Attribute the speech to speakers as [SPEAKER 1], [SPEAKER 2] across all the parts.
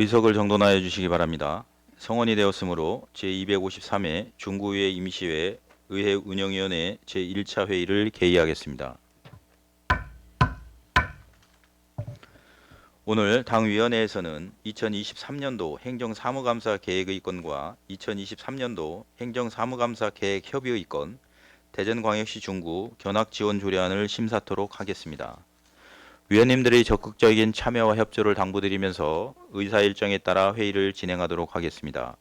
[SPEAKER 1] 의석을 정돈하여 주시기 바랍니다. 성원이 되었으므로 제253회 중구의회 임시회 의회 운영위원회 제1차 회의를 개의하겠습니다. 오늘 당위원회에서는 2023년도 행정사무감사 계획의 건과 2023년도 행정사무감사 계획 협의의 건, 대전광역시 중구 견학 지원 조례안을 심사토록 하겠습니다. 위원님들의 적극적인 참여와 협조를 당부드리면서 의사 일정에 따라 회의를 진행하도록 하겠습니다.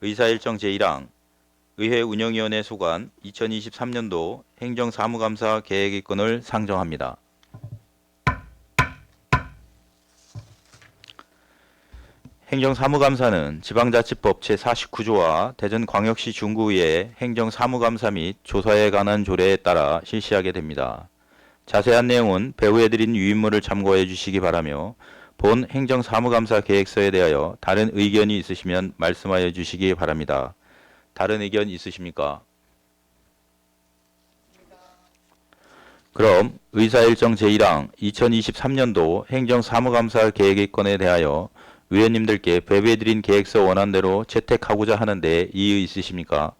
[SPEAKER 1] 의사 일정 제1항 의회 운영위원회 소관 2023년도 행정사무감사 계획의 건을 상정합니다. 행정사무감사는 지방자치법 제49조와 대전광역시 중구의 행정사무감사 및 조사에 관한 조례에 따라 실시하게 됩니다. 자세한 내용은 배우해드린 유인물을 참고해 주시기 바라며 본 행정사무감사 계획서에 대하여 다른 의견이 있으시면 말씀하여 주시기 바랍니다. 다른 의견 있으십니까? 그럼 의사일정 제1항 2023년도 행정사무감사 계획의 건에 대하여 의원님들께 배부해드린 계획서 원안대로 채택하고자 하는데 이의 있으십니까?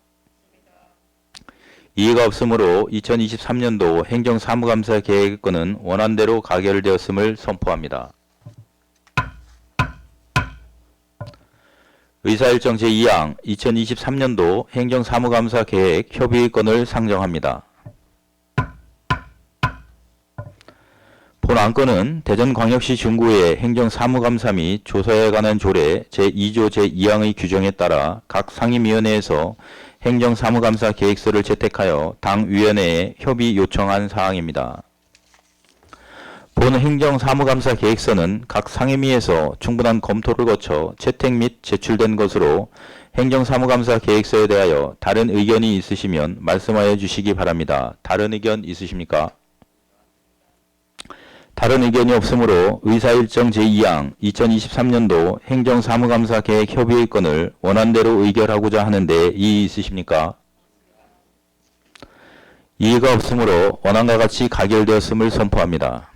[SPEAKER 1] 이의가 없으므로 2023년도 행정사무감사 계획건은 원안대로 가결되었음을 선포합니다. 의사일정 제2항 2023년도 행정사무감사 계획 협의건을 상정합니다. 본 안건은 대전광역시 중구의 행정사무감사 및 조사에 관한 조례 제2조 제2항의 규정에 따라 각 상임위원회에서 행정사무감사 계획서를 채택하여 당위원회에 협의 요청한 사항입니다. 본 행정사무감사 계획서는 각 상임위에서 충분한 검토를 거쳐 채택 및 제출된 것으로 행정사무감사 계획서에 대하여 다른 의견이 있으시면 말씀하여 주시기 바랍니다. 다른 의견 있으십니까? 다른 의견이 없으므로 의사일정 제2항 2023년도 행정사무감사 계획 협의의 건을 원안대로 의결하고자 하는데 이의 있으십니까? 이의가 없으므로 원안과 같이 가결되었음을 선포합니다.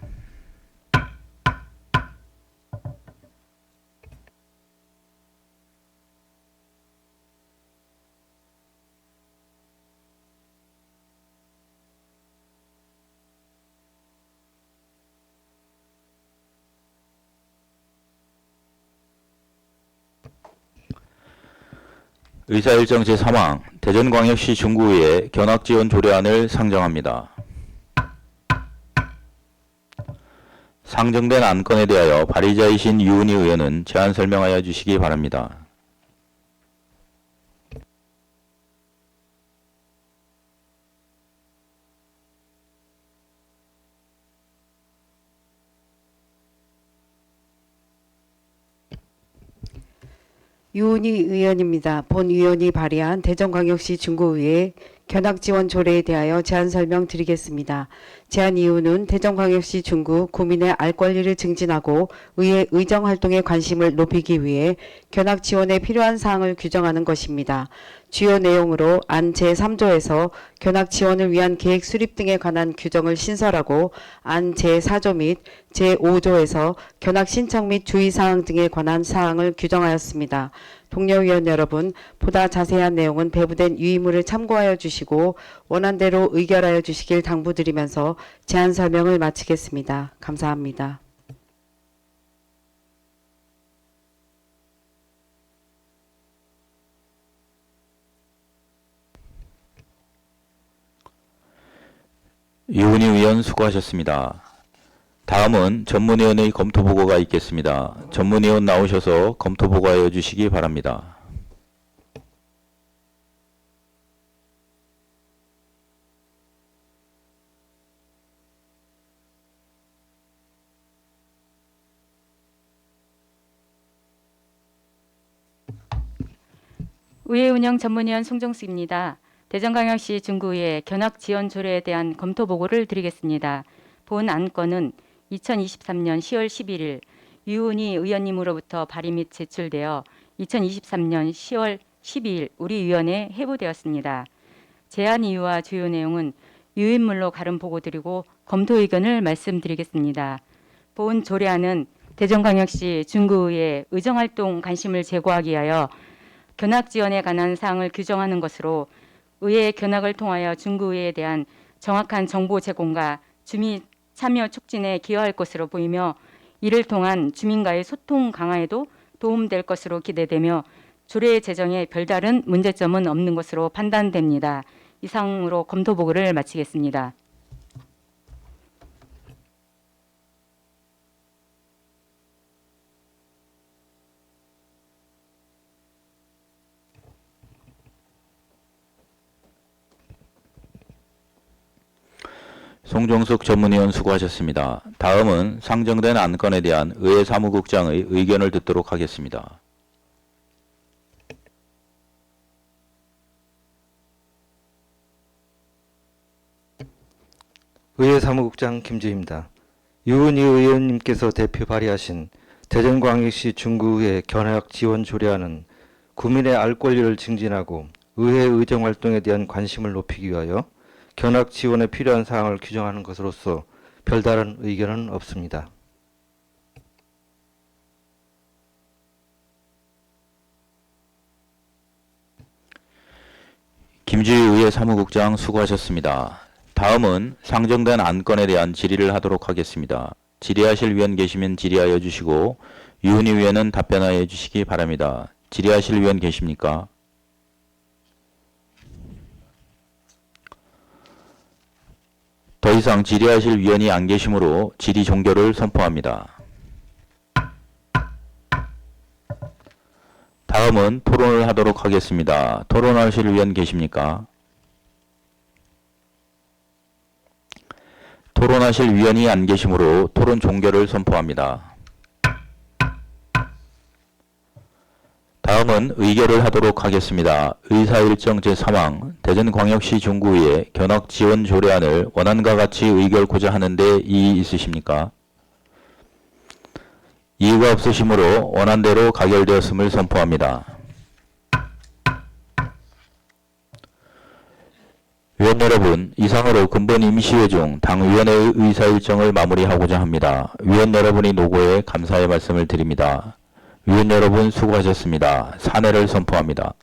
[SPEAKER 1] 의사일정 제3항 대전광역시 중구의 견학지원 조례안을 상정합니다. 상정된 안건에 대하여 발의자이신 유은희 의원은 제안 설명하여 주시기 바랍니다.
[SPEAKER 2] 유은희 의원입니다. 본 의원이 발의한 대전광역시 중구의회 견학지원 조례에 대하여 제안 설명 드리겠습니다. 제안 이유는 대전광역시 중구 구민의 알 권리를 증진하고 의회 의정 활동에 관심을 높이기 위해 견학 지원에 필요한 사항을 규정하는 것입니다. 주요 내용으로 안 제3조에서 견학 지원을 위한 계획 수립 등에 관한 규정을 신설하고 안 제4조 및 제5조에서 견학 신청 및 주의사항 등에 관한 사항을 규정하였습니다. 동료 위원 여러분, 보다 자세한 내용은 배부된 유의물을 참고하여 주시고 원안대로 의결하여 주시길 당부드리면서 제안 설명을 마치겠습니다. 감사합니다.
[SPEAKER 1] 유은희 의원 수고하셨습니다. 다음은 전문위원의 검토 보고가 있겠습니다. 전문위원 나오셔서 검토 보고하여 주시기 바랍니다.
[SPEAKER 3] 의회 운영 전문위원 송정수입니다. 대전광역시 중구의 견학 지원 조례에 대한 검토 보고를 드리겠습니다. 본 안건은 2023년 10월 11일 유은희 의원님으로부터 발의 및 제출되어 2023년 10월 12일 우리 위원회에 회부되었습니다. 제안 이유와 주요 내용은 유인물로 가름 보고 드리고 검토 의견을 말씀드리겠습니다. 본 조례안은 대전광역시 중구의회 의정활동 관심을 제고하기 위하여 견학 지원에 관한 사항을 규정하는 것으로 의회 견학을 통하여 중구의회에 대한 정확한 정보 제공과 주민 참여 촉진에 기여할 것으로 보이며 이를 통한 주민과의 소통 강화에도 도움될 것으로 기대되며 조례 제정에 별다른 문제점은 없는 것으로 판단됩니다. 이상으로 검토 보고를 마치겠습니다.
[SPEAKER 1] 송정숙 전문위원 수고하셨습니다. 다음은 상정된 안건에 대한 의회 사무국장의 의견을 듣도록 하겠습니다.
[SPEAKER 4] 의회 사무국장 김주희입니다. 유은희 의원님께서 대표 발의하신 대전광역시 중구의회 견학 지원 조례안은 구민의 알 권리를 증진하고 의회 의정 활동에 대한 관심을 높이기 위하여 견학 지원에 필요한 사항을 규정하는 것으로서 별다른 의견은 없습니다.
[SPEAKER 1] 김주희 의회 사무국장 수고하셨습니다. 다음은 상정된 안건에 대한 질의를 하도록 하겠습니다. 질의하실 위원 계시면 질의하여 주시고 유은희 위원은 답변하여 주시기 바랍니다. 질의하실 위원 계십니까? 더 이상 질의하실 위원이 안 계시므로 질의 종결을 선포합니다. 다음은 토론을 하도록 하겠습니다. 토론하실 위원 계십니까? 토론하실 위원이 안 계시므로 토론 종결을 선포합니다. 다음은 의결을 하도록 하겠습니다. 의사일정 제3항 대전광역시 중구의 견학 지원 조례안을 원안과 같이 의결코자 하는데 이의 있으십니까? 이의가 없으시므로 원안대로 가결되었음을 선포합니다. 위원 여러분, 이상으로 근본 임시회 중 당위원회의 의사일정을 마무리하고자 합니다. 위원 여러분이 노고에 감사의 말씀을 드립니다. 위원 여러분 수고하셨습니다. 사내를 선포합니다.